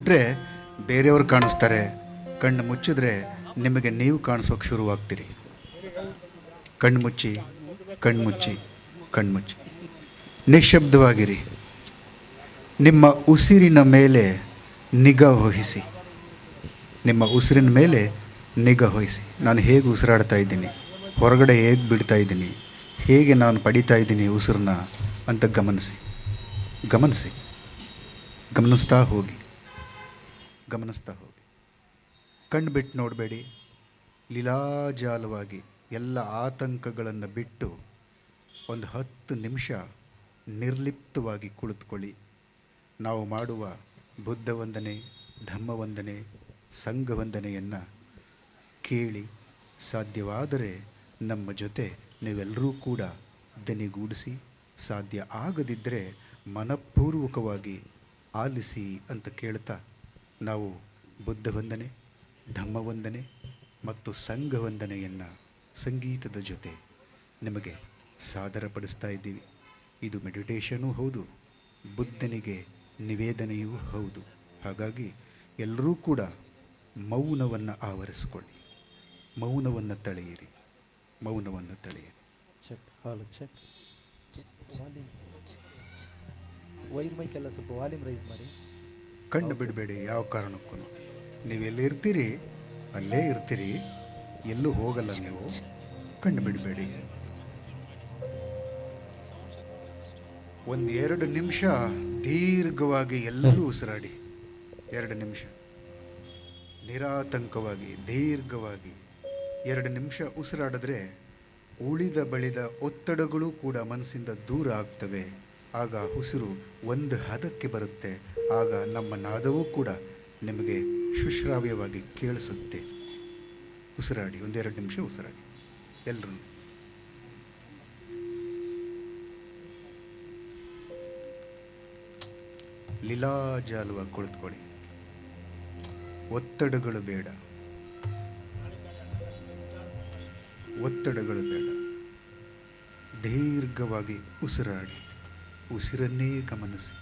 ಬಿಟ್ಟರೆ ಬೇರೆಯವ್ರು ಕಾಣಿಸ್ತಾರೆ, ಕಣ್ಣು ಮುಚ್ಚಿದ್ರೆ ನಿಮಗೆ ನೀವು ಕಾಣಿಸೋಕೆ ಶುರುವಾಗ್ತೀರಿ. ಕಣ್ಣು ಮುಚ್ಚಿ ಕಣ್ಣು ಮುಚ್ಚಿ ಕಣ್ಣು ಮುಚ್ಚಿ. ನಿಶಬ್ದವಾಗಿರಿ ನಿಮ್ಮ ಉಸಿರಿನ ಮೇಲೆ ನಿಗಾ ವಹಿಸಿ. ನಿಮ್ಮ ಉಸಿರಿನ ಮೇಲೆ ನಿಗಾ ವಹಿಸಿ. ನಾನು ಹೇಗೆ ಉಸಿರಾಡ್ತಾ ಇದ್ದೀನಿ? ಹೊರಗಡೆ ಹೇಗೆ ಬಿಡ್ತಾ ಇದ್ದೀನಿ? ಹೇಗೆ ನಾನು ಪಡಿತಾ ಇದ್ದೀನಿ ಉಸಿರನ್ನ ಅಂತ ಗಮನಿಸಿ. ಗಮನಿಸಿ. ಗಮನಿಸ್ತಾ ಹೋಗಿ. ಗಮನಿಸ್ತಾ ಹೋಗಿ. ಕಣ್ಣು ಬಿಟ್ಟು ನೋಡಬೇಡಿ. ಲೀಲಾಜಾಲವಾಗಿ ಎಲ್ಲ ಆತಂಕಗಳನ್ನು ಬಿಟ್ಟು ಒಂದು ಹತ್ತು ನಿಮಿಷ ನಿರ್ಲಿಪ್ತವಾಗಿ ಕುಳಿತುಕೊಳ್ಳಿ. ನಾವು ಮಾಡುವ ಬುದ್ಧ ವಂದನೆ ಧಮ್ಮ ವಂದನೆ ಸಂಘ ವಂದನೆಯನ್ನು ಕೇಳಿ ಸಾಧ್ಯವಾದರೆ ನಮ್ಮ ಜೊತೆ ನೀವೆಲ್ಲರೂ ಕೂಡ ದನಿಗೂಡಿಸಿ, ಸಾಧ್ಯ ಆಗದಿದ್ದರೆ ಮನಪೂರ್ವಕವಾಗಿ ಆಲಿಸಿ ಅಂತ ಕೇಳ್ತಾ ನಾವು ಬುದ್ಧ ವಂದನೆ ಧಮ್ಮ ವಂದನೆ ಮತ್ತು ಸಂಘ ವಂದನೆಯನ್ನು ಸಂಗೀತದ ಜೊತೆ ನಿಮಗೆ ಸಾದರಪಡಿಸ್ತಾ ಇದ್ದೀವಿ. ಇದು ಮೆಡಿಟೇಷನೂ ಹೌದು, ಬುದ್ಧನಿಗೆ ನಿವೇದನೆಯೂ ಹೌದು. ಹಾಗಾಗಿ ಎಲ್ಲರೂ ಕೂಡ ಮೌನವನ್ನು ಆವರಿಸಿಕೊಳ್ಳಿ. ಮೌನವನ್ನು ತಳೆಯಿರಿ. ಮೌನವನ್ನು ತಳೆಯಿರಿ. ಚೆಕ್ ಹಾಲು ಚೆಕ್ ವೈರ್ ಮೈಕ್ ಎಲ್ಲ ಸ್ವಲ್ಪ ವಾಲ್ಯೂಮ್ ರೈಸ್ ಮಾಡಿ. ಕಣ್ಣು ಬಿಡಬೇಡಿ ಯಾವ ಕಾರಣಕ್ಕೂ. ನೀವು ಎಲ್ಲಿ ಇರ್ತೀರಿ, ಅಲ್ಲೇ ಇರ್ತೀರಿ, ಎಲ್ಲೂ ಹೋಗಲ್ಲ ನೀವು. ಕಣ್ಣು ಬಿಡಬೇಡಿ. ಒಂದು ಎರಡು ನಿಮಿಷ ದೀರ್ಘವಾಗಿ ಎಲ್ಲರೂ ಉಸಿರಾಡಿ. ಎರಡು ನಿಮಿಷ. ನಿರಾತಂಕವಾಗಿ, ದೀರ್ಘವಾಗಿ ಎರಡು ನಿಮಿಷ ಉಸಿರಾಡಿದ್ರೆ ಉಳಿದ ಬಳಿದ ಒತ್ತಡಗಳು ಕೂಡ ಮನಸ್ಸಿಂದ ದೂರ ಆಗ್ತವೆ. ಆಗ ಉಸಿರು ಒಂದು ಹದಕ್ಕೆ ಬರುತ್ತೆ. ಆಗ ನಮ್ಮ ನಾದವೂ ಕೂಡ ನಿಮಗೆ ಶುಶ್ರಾವ್ಯವಾಗಿ ಕೇಳಿಸುತ್ತೆ. ಉಸಿರಾಡಿ, ಒಂದೆರಡು ನಿಮಿಷ ಉಸಿರಾಡಿ. ಎಲ್ಲರೂ ಲೀಲಾಜಾಲವಾಗಿ ಕುಳಿತುಕೊಳ್ಳಿ. ಒತ್ತಡಗಳು ಬೇಡ. ಒತ್ತಡಗಳು ಬೇಡ. ದೀರ್ಘವಾಗಿ ಉಸಿರಾಡಿ. ಉಸಿರನ್ನೇ ಗಮನಿಸಿ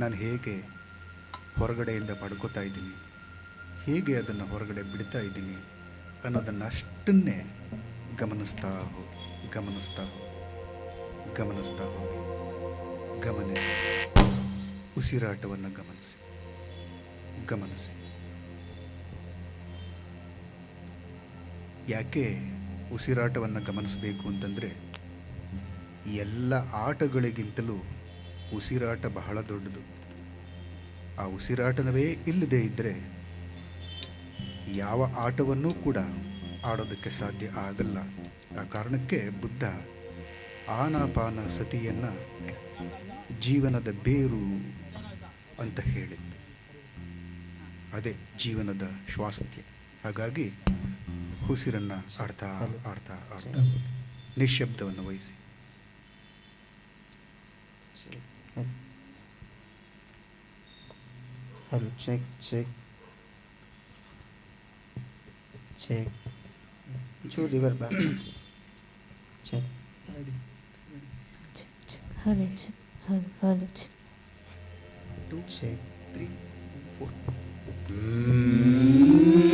ನಾನು ಹೇಗೆ ಹೊರಗಡೆಯಿಂದ ಪಡ್ಕೋತಾ ಇದ್ದೀನಿ, ಹೇಗೆ ಅದನ್ನು ಹೊರಗಡೆ ಬಿಡ್ತಾ ಇದ್ದೀನಿ ಅನ್ನೋದನ್ನು ಅಷ್ಟನ್ನೇ ಗಮನಿಸ್ತಾ ಹೋಗಿ ಗಮನಿಸ್ತಾ ಹೋಗಿ ಗಮನಿಸ್ತಾ ಹೋಗಿ. ಗಮನಿಸಿ. ಉಸಿರಾಟವನ್ನು ಗಮನಿಸಿ. ಗಮನಿಸಿ. ಯಾಕೆ ಉಸಿರಾಟವನ್ನು ಗಮನಿಸಬೇಕು ಅಂತಂದರೆ ಎಲ್ಲ ಆಟಗಳಿಗಿಂತಲೂ ಉಸಿರಾಟ ಬಹಳ ದೊಡ್ಡದು. ಆ ಉಸಿರಾಟನವೇ ಇಲ್ಲದೇ ಇದ್ದರೆ ಯಾವ ಆಟವನ್ನೂ ಕೂಡ ಆಡೋದಕ್ಕೆ ಸಾಧ್ಯ ಆಗಲ್ಲ. ಆ ಕಾರಣಕ್ಕೆ ಬುದ್ಧ ಆನಾಪಾನ ಸತಿಯನ್ನು ಜೀವನದ ಬೇರು ಅಂತ ಹೇಳಿದ್ದು. ಅದೇ ಜೀವನದ ಸ್ವಾಸ್ಥ್ಯ. ಹಾಗಾಗಿ ಉಸಿರನ್ನು ಆಡ್ತಾ ಆಡ್ತಾ ಆಡ್ತಾ ನಿಶಬ್ದವನ್ನು ವಹಿಸಿ. Hello. Hello, check, check. Check. Two river bank. check. Check, check. Hello, check. Hello, hello, check. Two, check. Three, four. Mm.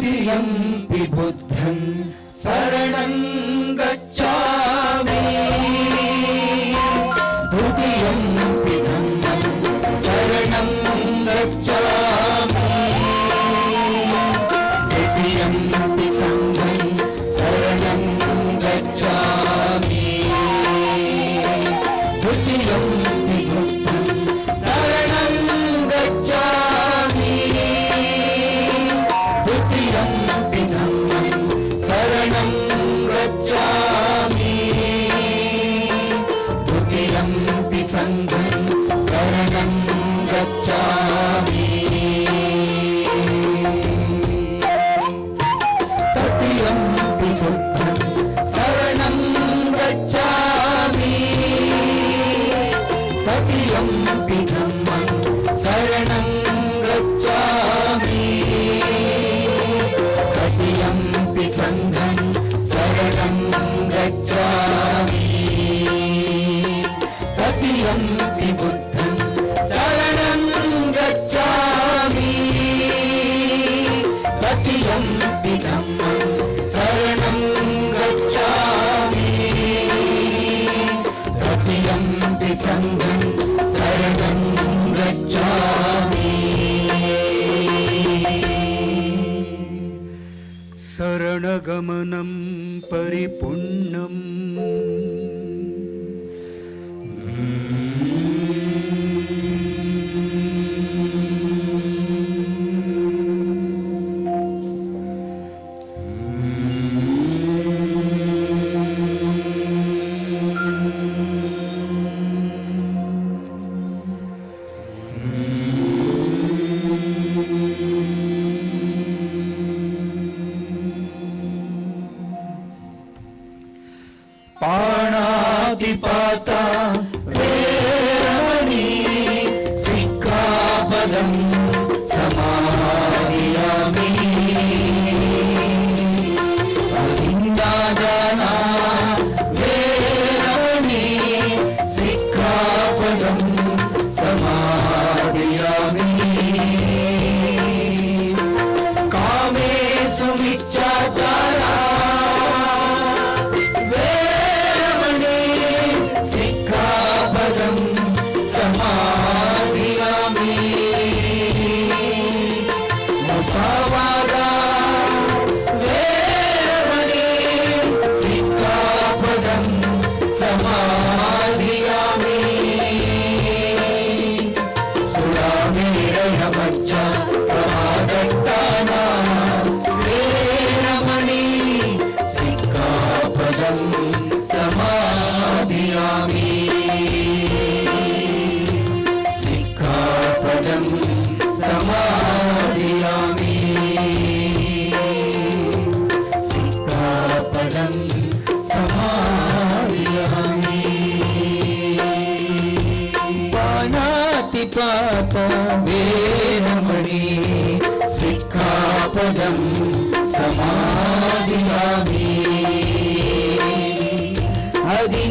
द्वितीयम्पि बुद्धं शरणं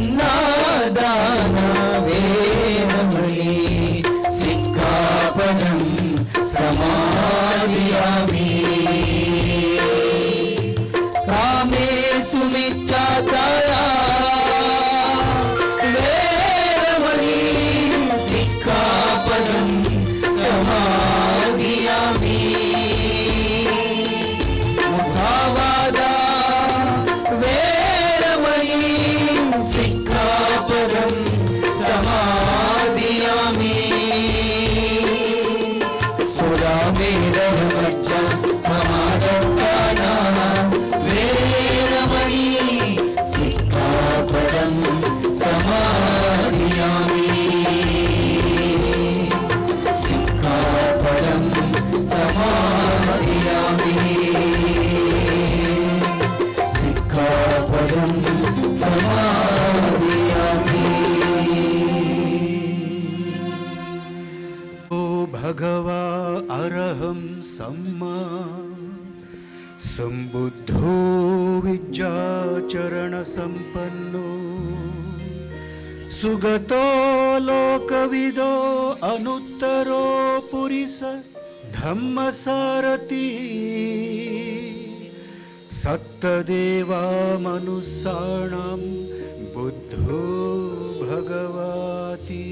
हरिन्नादान वेरमणि सिक्खापदं समाधियामि सुगतो लोकविदो अनुत्तरो पुरिस धम्मसारथी। सत्तदेवामनुस्साणां बुद्धो भगवाति।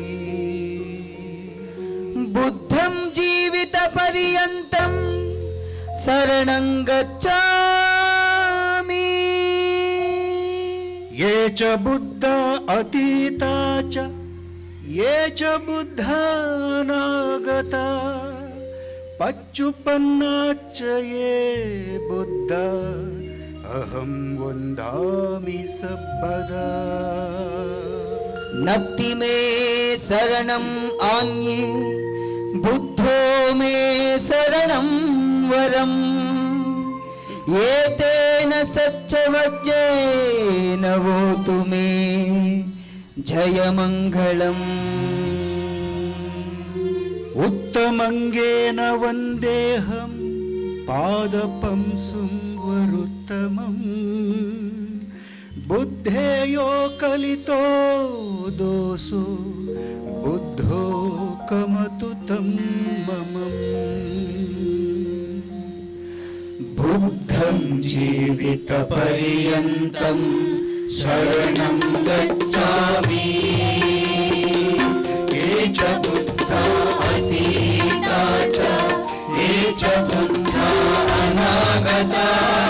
बुद्धं जीवितपर्यन्तं शरणं गच्छामि ये च बुद्धा अतीता च, ये च बुद्धानागता पच्युपन्नाच्च ये बुद्ध, अहं वन्दामि सर्वदा नक्ति मे शरणम् अन्ये बुद्धो मे शरणं वरम्। ఏతేన సత్యవజ్జేన ఓతుమే జయమంగళం. ఉత్తమంగేన వందేహం పాదపం సుంవరుత్తమం. బుద్ధేయో కలితో దోసు బుద్ధో కమతు తం మమం बुद्धं जीवितपर्यन्तं शरणं गच्छामि। ये च अतीता ये च बुद्धा अनागता।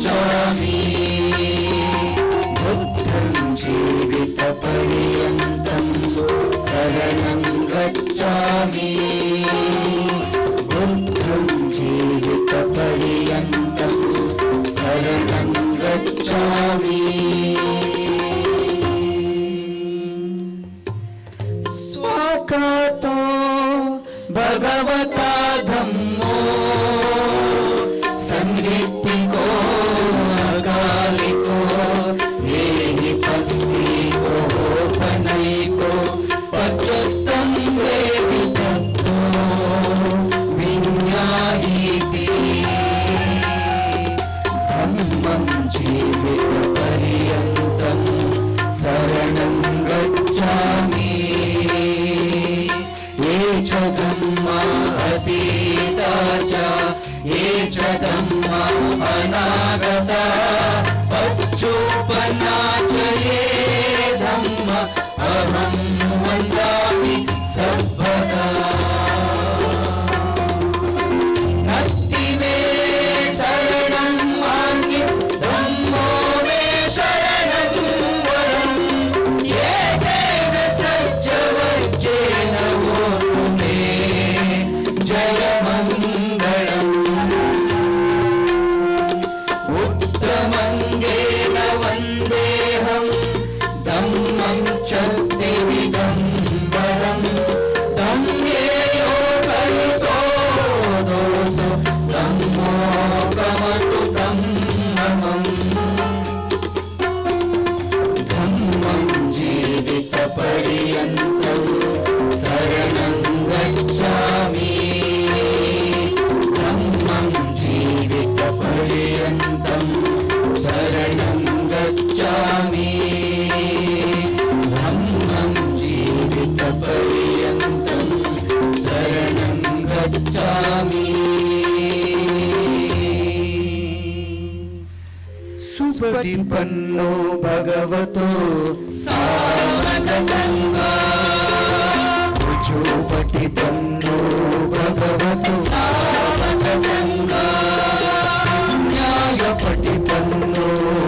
joy. పన్ను భగవతో సాపటి పన్ను భగవతో న్యాయపటి పన్ను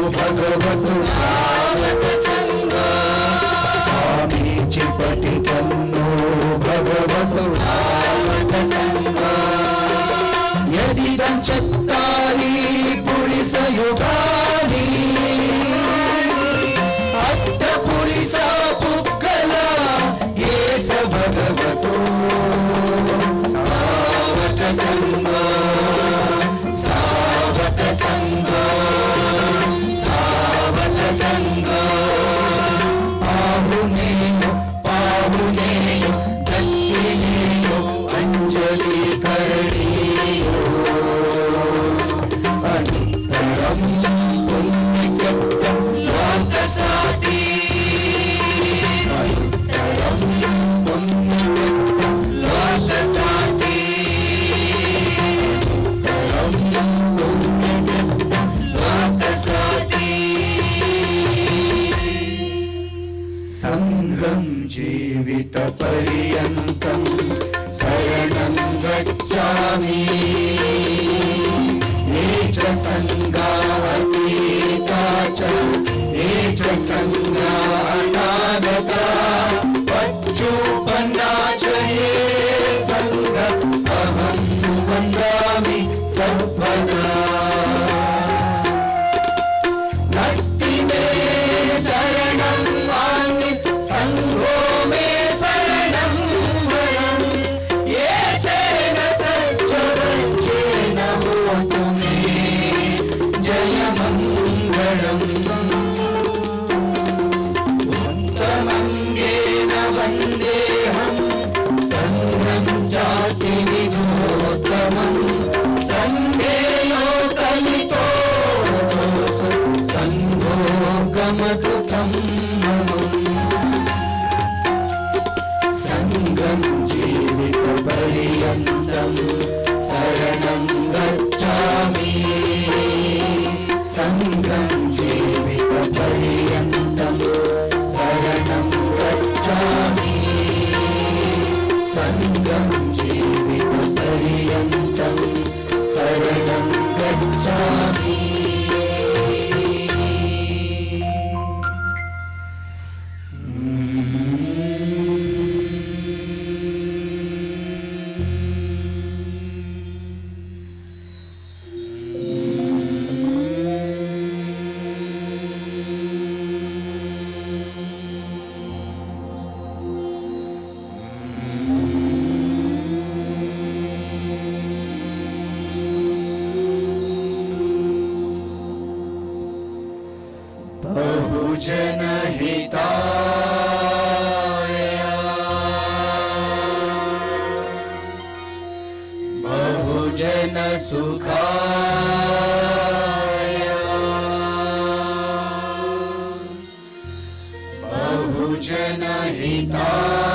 భగవతో coração. जन सुखाय बहुजन हिता